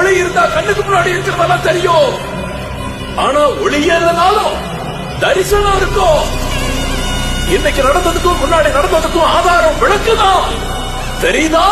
ஒளி இருந்தா கண்ணுக்கு முன்னாடி இருக்கிறதெல்லாம் தெரியும். ஆனா ஒளியே இல்லைனாலும் தரிசனம் இருக்கும். இன்னைக்கு நடந்ததுக்கும் முன்னாடி நடந்ததுக்கும் ஆதாரம் விளக்குதான். தெரியுதா?